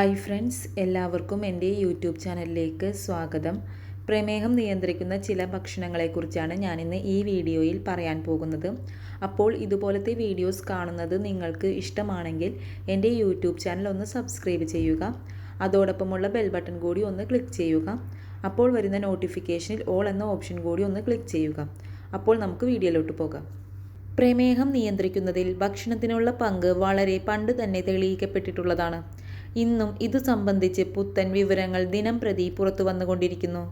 Hi friends എല്ലാവർക്കും എന്റെ YouTube ചാനലിലേക്ക് സ്വാഗതം. പ്രമേഹം നിയന്ത്രിക്കുന്ന ചില ഭക്ഷണങ്ങളെക്കുറിച്ചാണ് ഞാനിന്ന് ഈ വീഡിയോയിൽ പറയാൻ പോകുന്നത്. അപ്പോൾ ഇതുപോലത്തെ വീഡിയോസ് കാണുന്നത് നിങ്ങൾക്ക് ഇഷ്ടമാണെങ്കിൽ എന്റെ യൂട്യൂബ് ചാനൽ ഒന്ന് സബ്സ്ക്രൈബ് ചെയ്യുക. അതോടൊപ്പമുള്ള ബെൽ ബട്ടൺ കൂടി ഒന്ന് ക്ലിക്ക് ചെയ്യുക. അപ്പോൾ വരുന്ന നോട്ടിഫിക്കേഷനിൽ ഓൾ എന്ന ഓപ്ഷൻ കൂടി ഒന്ന് ക്ലിക്ക് ചെയ്യുക. അപ്പോൾ നമുക്ക് വീഡിയോയിലോട്ട് പോകാം. പ്രമേഹം നിയന്ത്രിക്കുന്നതിൽ ഭക്ഷണത്തിനുള്ള പങ്ക് വളരെ പണ്ട് തന്നെ തെളിയിക്കപ്പെട്ടിട്ടുള്ളതാണ്. ഇന്നും ഇതു സംബന്ധിച്ച് പുത്തൻ വിവരങ്ങൾ ദിനം പ്രതി പുറത്തു വന്നുകൊണ്ടിരിക്കുന്നു.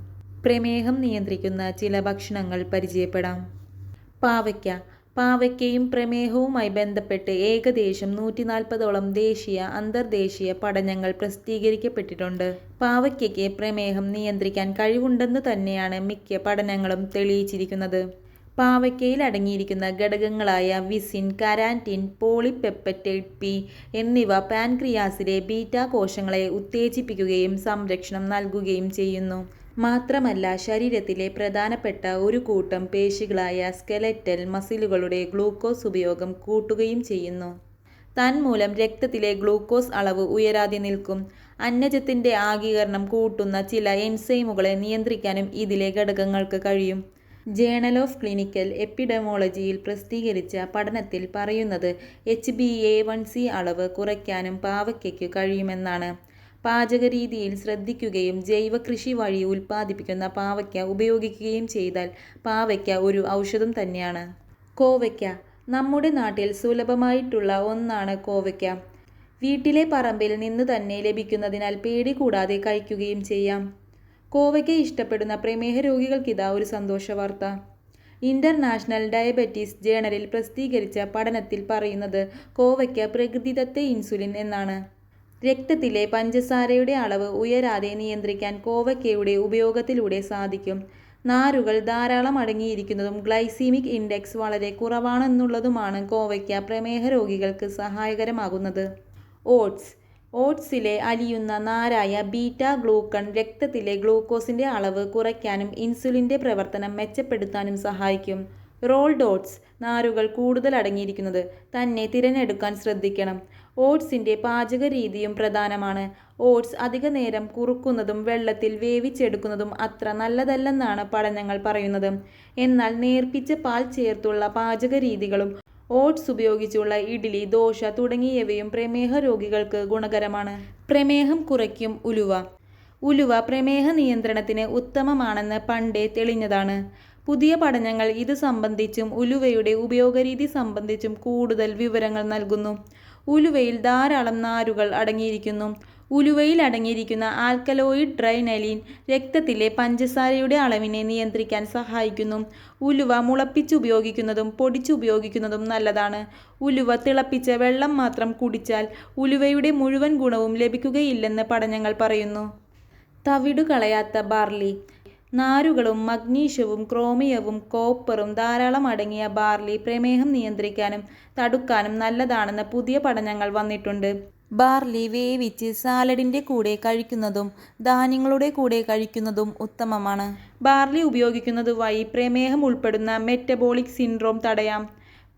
പ്രമേഹം നിയന്ത്രിക്കുന്ന ചില ഭക്ഷണങ്ങൾ പരിചയപ്പെടാം. പാവയ്ക്ക. പാവയ്ക്കയും പ്രമേഹവുമായി ബന്ധപ്പെട്ട് ഏകദേശം നൂറ്റി നാൽപ്പതോളം ദേശീയ അന്തർദേശീയ പഠനങ്ങൾ പ്രസിദ്ധീകരിക്കപ്പെട്ടിട്ടുണ്ട്. പാവയ്ക്കയ്ക്ക് പ്രമേഹം നിയന്ത്രിക്കാൻ കഴിവുണ്ടെന്ന് തന്നെയാണ് മിക്ക പഠനങ്ങളും തെളിയിച്ചിരിക്കുന്നത്. പാവയ്ക്കയിൽ അടങ്ങിയിരിക്കുന്ന ഘടകങ്ങളായ വിസിൻ കരാന്റിൻ പോളിപെപ്പറ്റൈഡ് പി എന്നിവ പാൻക്രിയാസിലെ ബീറ്റ കോശങ്ങളെ ഉത്തേജിപ്പിക്കുകയും സംരക്ഷണം നൽകുകയും ചെയ്യുന്നു. മാത്രമല്ല ശരീരത്തിലെ പ്രധാനപ്പെട്ട ഒരു കൂട്ടം പേശികളായ സ്കെലറ്റൽ മസിലുകളുടെ ഗ്ലൂക്കോസ് ഉപയോഗം കൂട്ടുകയും ചെയ്യുന്നു. തന്മൂലം രക്തത്തിലെ ഗ്ലൂക്കോസ് അളവ് ഉയരാതെ നിൽക്കും. അന്നജത്തിന്റെ ആഗീകരണം കൂട്ടുന്ന ചില എൻസൈമുകളെ നിയന്ത്രിക്കാനും ഇതിലെ ഘടകങ്ങൾക്ക് കഴിയും. ജേണൽ ഓഫ് ക്ലിനിക്കൽ എപ്പിഡമോളജിയിൽ പ്രസിദ്ധീകരിച്ച പഠനത്തിൽ പറയുന്നത് H B A one C അളവ് കുറയ്ക്കാനും പാവയ്ക്കയ്ക്ക് കഴിയുമെന്നാണ്. പാചകരീതിയിൽ ശ്രദ്ധിക്കുകയും ജൈവ കൃഷി വഴി ഉൽപ്പാദിപ്പിക്കുന്ന പാവയ്ക്ക ഉപയോഗിക്കുകയും ചെയ്താൽ പാവയ്ക്ക ഒരു ഔഷധം തന്നെയാണ്. കോവയ്ക്ക നമ്മുടെ നാട്ടിൽ സുലഭമായിട്ടുള്ള ഒന്നാണ് കോവയ്ക്ക. വീട്ടിലെ പറമ്പിൽ നിന്ന് തന്നെ ലഭിക്കുന്നതിനാൽ പേടി കൂടാതെ കഴിക്കുകയും ചെയ്യാം. കോവയ്ക്ക ഇഷ്ടപ്പെടുന്ന പ്രമേഹ രോഗികൾക്കിതാ ഒരു സന്തോഷ വാർത്ത. ഇന്റർനാഷണൽ ഡയബറ്റീസ് ജേണലിൽ പ്രസിദ്ധീകരിച്ച പഠനത്തിൽ പറയുന്നത് കോവയ്ക്ക് പ്രകൃതിദത്ത ഇൻസുലിൻ എന്നാണ്. രക്തത്തിലെ പഞ്ചസാരയുടെ അളവ് ഉയരാതെ നിയന്ത്രിക്കാൻ കോവയ്ക്കയുടെ ഉപയോഗത്തിലൂടെ സാധിക്കും. നാരുകൾ ധാരാളം അടങ്ങിയിരിക്കുന്നതും ഗ്ലൈസീമിക് ഇൻഡെക്സ് വളരെ കുറവാണെന്നുള്ളതുമാണ് കോവയ്ക്ക പ്രമേഹ രോഗികൾക്ക് സഹായകരമാകുന്നത്. ഓട്സ് ഓട്സിലെ അലിയുന്ന നാരായ ബീറ്റ ഗ്ലൂക്കൺ രക്തത്തിലെ ഗ്ലൂക്കോസിന്റെ അളവ് കുറയ്ക്കാനും ഇൻസുലിന്റെ പ്രവർത്തനം മെച്ചപ്പെടുത്താനും സഹായിക്കും. റോൾ ഓട്സ് നാരുകൾ കൂടുതൽ അടങ്ങിയിരിക്കുന്നത് തന്നെ തിരഞ്ഞെടുക്കാൻ ശ്രദ്ധിക്കണം. ഓട്സിന്റെ പാചക രീതിയും പ്രധാനമാണ്. ഓട്സ് അധിക നേരം കുറുക്കുന്നതും വെള്ളത്തിൽ വേവിച്ചെടുക്കുന്നതും അത്ര നല്ലതല്ലെന്നാണ് പഠനങ്ങൾ പറയുന്നത്. എന്നാൽ നേർപ്പിച്ച പാൽ ചേർത്തുള്ള പാചക രീതികളും ഓട്സ് ഉപയോഗിച്ചുള്ള ഇഡ്ഡലി ദോശ തുടങ്ങിയവയും പ്രമേഹ രോഗികൾക്ക് ഗുണകരമാണ്. പ്രമേഹം കുറയ്ക്കും ഉലുവ. ഉലുവ പ്രമേഹ നിയന്ത്രണത്തിന് ഉത്തമമാണെന്ന് പണ്ടേ തെളിഞ്ഞതാണ്. പുതിയ പഠനങ്ങൾ ഇത് സംബന്ധിച്ചും ഉലുവയുടെ ഉപയോഗരീതി സംബന്ധിച്ചും കൂടുതൽ വിവരങ്ങൾ നൽകുന്നു. ഉലുവയിൽ ധാരാളം നാരുകൾ അടങ്ങിയിരിക്കുന്നു. ഉലുവയിൽ അടങ്ങിയിരിക്കുന്ന ആൽക്കലോയിഡ് ഡ്രൈനലിൻ രക്തത്തിലെ പഞ്ചസാരയുടെ അളവിനെ നിയന്ത്രിക്കാൻ സഹായിക്കുന്നു. ഉലുവ മുളപ്പിച്ചുപയോഗിക്കുന്നതും പൊടിച്ചുപയോഗിക്കുന്നതും നല്ലതാണ്. ഉലുവ തിളപ്പിച്ച വെള്ളം മാത്രം കുടിച്ചാൽ ഉലുവയുടെ മുഴുവൻ ഗുണവും ലഭിക്കുകയില്ലെന്ന് പഠനങ്ങൾ പറയുന്നു. തവിടു കളയാത്ത ബാർലി. നാരുകളും മഗ്നീഷ്യവും ക്രോമിയവും കോപ്പറും ധാരാളം അടങ്ങിയ ബാർലി പ്രമേഹം നിയന്ത്രിക്കാനും തടുക്കാനും നല്ലതാണെന്ന് പുതിയ പഠനങ്ങൾ വന്നിട്ടുണ്ട്. ബാർലി വേവിച്ച് സാലഡിന്റെ കൂടെ കഴിക്കുന്നതും ധാന്യങ്ങളുടെ കൂടെ കഴിക്കുന്നതും ഉത്തമമാണ്. ബാർലി ഉപയോഗിക്കുന്നത് വഴി പ്രമേഹം ഉൾപ്പെടുന്ന മെറ്റബോളിക് സിൻഡ്രോം തടയാം.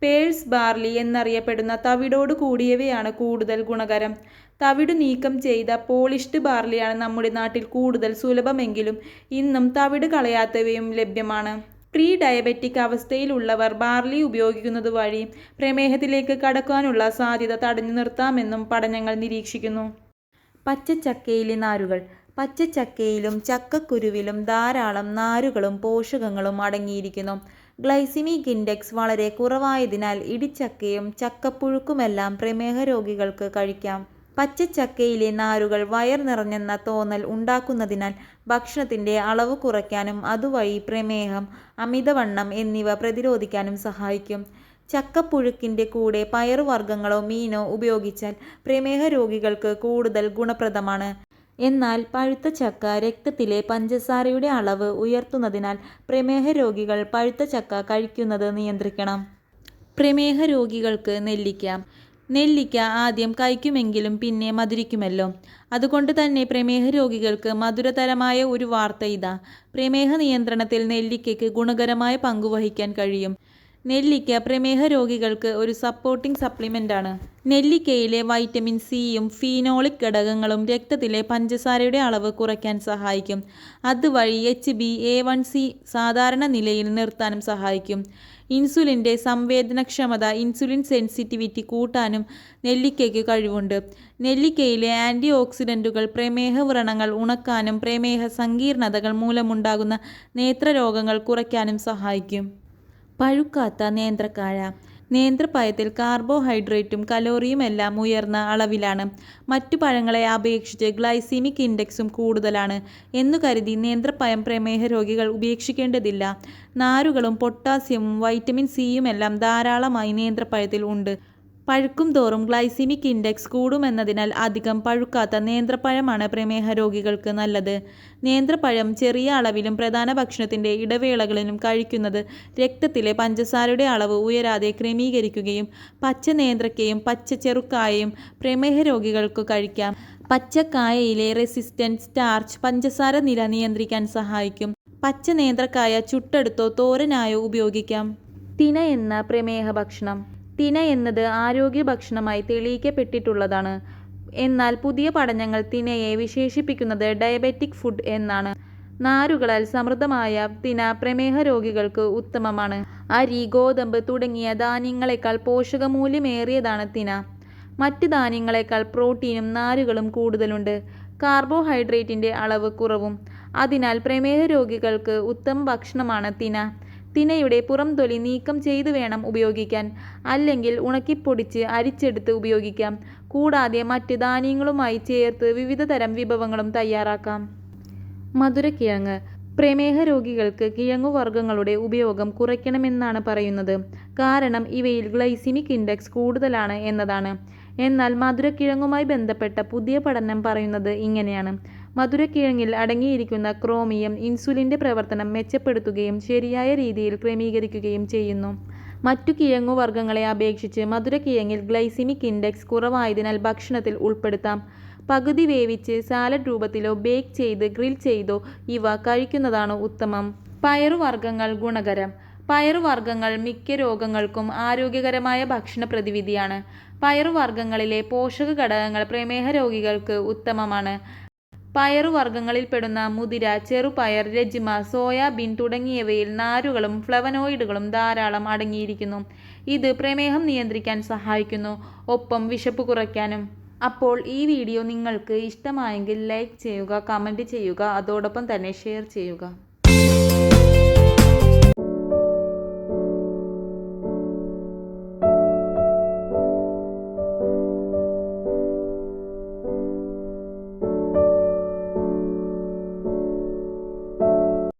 പേഴ്സ് ബാർലി എന്നറിയപ്പെടുന്ന തവിടോട് കൂടിയവയാണ് കൂടുതൽ ഗുണകരം. തവിട് നീക്കം ചെയ്ത പോളിഷ്ഡ് ബാർലിയാണ് നമ്മുടെ നാട്ടിൽ കൂടുതൽ സുലഭമെങ്കിലും ഇന്നും തവിട് കളയാത്തവയും ലഭ്യമാണ്. പ്രീ ഡയബറ്റിക് അവസ്ഥയിലുള്ളവർ ബാർലി ഉപയോഗിക്കുന്നത് വഴി പ്രമേഹത്തിലേക്ക് കടക്കാനുള്ള സാധ്യത തടഞ്ഞു നിർത്താമെന്നും പഠനങ്ങൾ നിരീക്ഷിക്കുന്നു. പച്ചച്ചക്കയിലെ നാരുകൾ. പച്ചച്ചക്കയിലും ചക്കക്കുരുവിലും ധാരാളം നാരുകളും പോഷകങ്ങളും അടങ്ങിയിരിക്കുന്നു. ഗ്ലൈസിമിക് ഇൻഡെക്സ് വളരെ കുറവായതിനാൽ ഇടിച്ചക്കയും ചക്കപ്പുഴുക്കുമെല്ലാം പ്രമേഹ രോഗികൾക്ക് കഴിക്കാം. പച്ചച്ചക്കയിലെ നാരുകൾ വയർ നിറഞ്ഞെന്ന തോന്നൽ ഉണ്ടാക്കുന്നതിനാൽ ഭക്ഷണത്തിന്റെ അളവ് കുറയ്ക്കാനും അതുവഴി പ്രമേഹം അമിതവണ്ണം എന്നിവ പ്രതിരോധിക്കാനും സഹായിക്കും. ചക്കപ്പുഴുക്കിന്റെ കൂടെ പയറുവർഗങ്ങളോ മീനോ ഉപയോഗിച്ചാൽ പ്രമേഹ രോഗികൾക്ക് കൂടുതൽ ഗുണപ്രദമാണ്. എന്നാൽ പഴുത്ത ചക്ക രക്തത്തിലെ പഞ്ചസാരയുടെ അളവ് ഉയർത്തുന്നതിനാൽ പ്രമേഹ രോഗികൾ പഴുത്ത ചക്ക കഴിക്കുന്നത് നിയന്ത്രിക്കണം. പ്രമേഹ രോഗികൾക്ക് നെല്ലിക്ക നെല്ലിക്ക ആദ്യം കഴിക്കുമെങ്കിലും പിന്നെ മധുരിക്കുമല്ലോ. അതുകൊണ്ട് തന്നെ പ്രമേഹ രോഗികൾക്ക് മധുരതരമായ ഒരു വാർത്ത ഇതാ. പ്രമേഹ നിയന്ത്രണത്തിൽ നെല്ലിക്കയ്ക്ക് ഗുണകരമായ പങ്കുവഹിക്കാൻ കഴിയും. നെല്ലിക്ക പ്രമേഹ രോഗികൾക്ക് ഒരു സപ്പോർട്ടിംഗ് സപ്ലിമെന്റ് ആണ്. നെല്ലിക്കയിലെ വൈറ്റമിൻ സിയും ഫീനോളിക് ഘടകങ്ങളും രക്തത്തിലെ പഞ്ചസാരയുടെ അളവ് കുറയ്ക്കാൻ സഹായിക്കും. അതുവഴി H B A one C സാധാരണ നിലയിൽ നിർത്താനും സഹായിക്കും. ഇൻസുലിന്റെ സംവേദനക്ഷമത ഇൻസുലിൻ സെൻസിറ്റിവിറ്റി കൂട്ടാനും നെല്ലിക്കയ്ക്ക് കഴിവുണ്ട്. നെല്ലിക്കയിലെ ആന്റി ഓക്സിഡന്റുകൾ പ്രമേഹ വ്രണങ്ങൾ ഉണക്കാനും പ്രമേഹ സങ്കീർണതകൾ മൂലമുണ്ടാകുന്ന നേത്രരോഗങ്ങൾ കുറയ്ക്കാനും സഹായിക്കും. പഴുക്കാത്ത നേന്ത്രക്കാഴ നേന്ത്രപ്പഴത്തിൽ കാർബോഹൈഡ്രേറ്റും കലോറിയും എല്ലാം ഉയർന്ന അളവിലാണ്. മറ്റു പഴങ്ങളെ അപേക്ഷിച്ച് ഗ്ലൈസീമിക് ഇൻഡെക്സും കൂടുതലാണ്. എന്നു കരുതി നേന്ത്രപ്പഴം പ്രമേഹ രോഗികൾ ഉപേക്ഷിക്കേണ്ടതില്ല. നാരുകളും പൊട്ടാസ്യവും വൈറ്റമിൻ സിയുമെല്ലാം ധാരാളമായി നേന്ത്രപ്പഴത്തിൽ ഉണ്ട്. പഴുക്കും തോറും ഗ്ലൈസിമിക് ഇൻഡെക്സ് കൂടുമെന്നതിനാൽ അധികം പഴുക്കാത്ത നേന്ത്രപ്പഴമാണ് പ്രമേഹ രോഗികൾക്ക് നല്ലത്. നേന്ത്രപ്പഴം ചെറിയ അളവിലും പ്രധാന ഭക്ഷണത്തിന്റെ ഇടവേളകളിലും കഴിക്കുന്നത് രക്തത്തിലെ പഞ്ചസാരയുടെ അളവ് ഉയരാതെ ക്രമീകരിക്കുകയും പച്ച നേന്ത്രക്കയും പച്ച ചെറുക്കായയും പ്രമേഹ രോഗികൾക്ക് കഴിക്കാം. പച്ചക്കായയിലെ റെസിസ്റ്റൻസ് സ്റ്റാർച്ച് പഞ്ചസാര നില നിയന്ത്രിക്കാൻ സഹായിക്കും. പച്ച നേന്ത്രക്കായ ചുട്ടെടുത്തോ തോരനായോ ഉപയോഗിക്കാം. തിന എന്ന പ്രമേഹ ഭക്ഷണം. തിന എന്നത് ആരോഗ്യ ഭക്ഷണമായി തെളിയിക്കപ്പെട്ടിട്ടുള്ളതാണ്. എന്നാൽ പുതിയ പഠനങ്ങൾ തിനയെ വിശേഷിപ്പിക്കുന്നത് ഡയബറ്റിക് ഫുഡ് എന്നാണ്. നാരുകളാൽ സമൃദ്ധമായ തിന പ്രമേഹ രോഗികൾക്ക് ഉത്തമമാണ്. അരി ഗോതമ്പ് തുടങ്ങിയ ധാന്യങ്ങളെക്കാൾ പോഷകമൂല്യമേറിയതാണ് തിന. മറ്റ് ധാന്യങ്ങളെക്കാൾ പ്രോട്ടീനും നാരുകളും കൂടുതലുണ്ട്. കാർബോഹൈഡ്രേറ്റിന്റെ അളവ് കുറവും. അതിനാൽ പ്രമേഹ രോഗികൾക്ക് ഉത്തമ ഭക്ഷണമാണ് തിന. തിനയുടെ പുറംതൊലി നീക്കം ചെയ്തു വേണം ഉപയോഗിക്കാൻ. അല്ലെങ്കിൽ ഉണക്കിപ്പൊടിച്ച് അരിച്ചെടുത്ത് ഉപയോഗിക്കാം. കൂടാതെ മറ്റ് ധാന്യങ്ങളുമായി ചേർത്ത് വിവിധ തരം വിഭവങ്ങളും തയ്യാറാക്കാം. മധുരക്കിഴങ്ങ്. പ്രമേഹ രോഗികൾക്ക് കിഴങ്ങുവർഗങ്ങളുടെ ഉപയോഗം കുറയ്ക്കണമെന്നാണ് പറയുന്നത്. കാരണം ഇവയിൽ ഗ്ലൈസിമിക് ഇൻഡെക്സ് കൂടുതലാണ് എന്നതാണ്. എന്നാൽ മധുരക്കിഴങ്ങുമായി ബന്ധപ്പെട്ട പുതിയ പഠനം പറയുന്നത് ഇങ്ങനെയാണ്. മധുരക്കിഴങ്ങിൽ അടങ്ങിയിരിക്കുന്ന ക്രോമിയം ഇൻസുലിന്റെ പ്രവർത്തനം മെച്ചപ്പെടുത്തുകയും ശരിയായ രീതിയിൽ ക്രമീകരിക്കുകയും ചെയ്യുന്നു. മറ്റു കിഴങ്ങുവർഗങ്ങളെ അപേക്ഷിച്ച് മധുരക്കിഴങ്ങിൽ ഗ്ലൈസിമിക് ഇൻഡെക്സ് കുറവായതിനാൽ ഭക്ഷണത്തിൽ ഉൾപ്പെടുത്താം. പകുതി വേവിച്ച് സാലഡ് രൂപത്തിലോ ബേക്ക് ചെയ്ത് ഗ്രിൽ ചെയ്തോ ഇവ കഴിക്കുന്നതാണ് ഉത്തമം. പയറുവർഗങ്ങൾ ഗുണകരം. പയറുവർഗങ്ങൾ മിക്ക രോഗങ്ങൾക്കും ആരോഗ്യകരമായ ഭക്ഷണ പ്രതിവിധിയാണ്. പയറുവർഗങ്ങളിലെ പോഷക ഘടകങ്ങൾ പ്രമേഹ രോഗികൾക്ക് ഉത്തമമാണ്. പയറുവർഗങ്ങളിൽപ്പെടുന്ന മുതിര ചെറുപയർ രജിമ സോയാബീൻ തുടങ്ങിയവയിൽ നാരുകളും ഫ്ലവനോയിഡുകളും ധാരാളം അടങ്ങിയിരിക്കുന്നു. ഇത് പ്രമേഹം നിയന്ത്രിക്കാൻ സഹായിക്കുന്നു ഒപ്പം വിശപ്പ് കുറയ്ക്കാനും. അപ്പോൾ ഈ വീഡിയോ നിങ്ങൾക്ക് ഇഷ്ടമായെങ്കിൽ ലൈക്ക് ചെയ്യുക കമന്റ് ചെയ്യുക അതോടൊപ്പം തന്നെ ഷെയർ ചെയ്യുക.